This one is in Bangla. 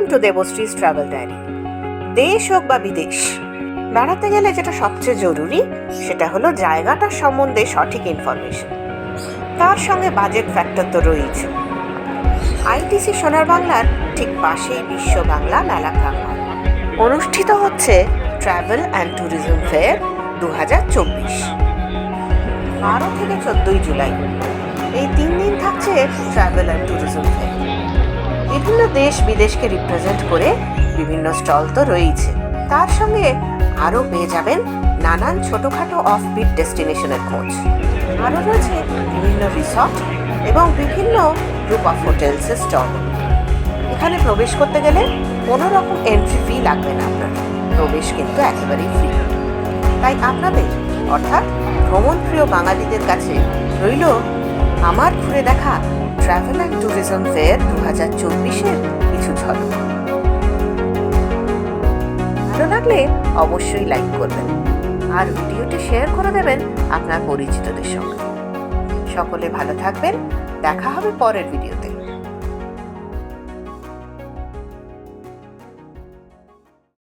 Welcome to Debashree's travel diary দেশ হোক বা বিদেশ, বেড়াতে গেলে যেটা সবচেয়ে জরুরি, সেটা হলো জায়গাটার সম্বন্ধে সঠিক ইনফরমেশন তার সঙ্গে বাজেট ফ্যাক্টর তো রয়েছে। আইটিসি সোনার বাংলার ঠিক পাশেই বিশ্ব বাংলা মেলা প্রাঙ্গণ অনুষ্ঠিত হচ্ছে ট্রাভেল অ্যান্ড ট্যুরিজম ফেয়ার দু হাজার চব্বিশ। বারো থেকে চোদ্দই জুলাই। এই তিন দিন থাকছে ট্রাভেল অ্যান্ড ট্যুরিজম ফেয়ার বিভিন্ন দেশ বিদেশকে রিপ্রেজেন্ট করে বিভিন্ন স্টল তো রয়েছে তার সঙ্গে আরও পেয়ে যাবেন নানান ছোটোখাটো অফবিট ডেস্টিনেশনের খোঁজ। আরও রয়েছে বিভিন্ন রিসর্ট এবং বিভিন্ন গ্রুপ অফ হোটেলসের স্টল এখানে প্রবেশ করতে গেলে কোনো রকম এন্ট্রি ফি লাগবে না আপনার। প্রবেশ কিন্তু একেবারেই ফ্রি তাই আপনাদের অর্থাৎ ভ্রমণপ্রিয় বাঙালিদের কাছে রইল আমার ঘুরে দেখা ট্রাভেল অ্যান্ড ট্যুরিজম ফেয়ার দু হাজার চব্বিশের কিছু ঝলক। ভালো লাগলে অবশ্যই লাইক করবেন আর ভিডিওটি শেয়ার করে দেবেন আপনার পরিচিতদের সঙ্গে। সকলে ভালো থাকবেন, দেখা হবে পরের ভিডিওতে।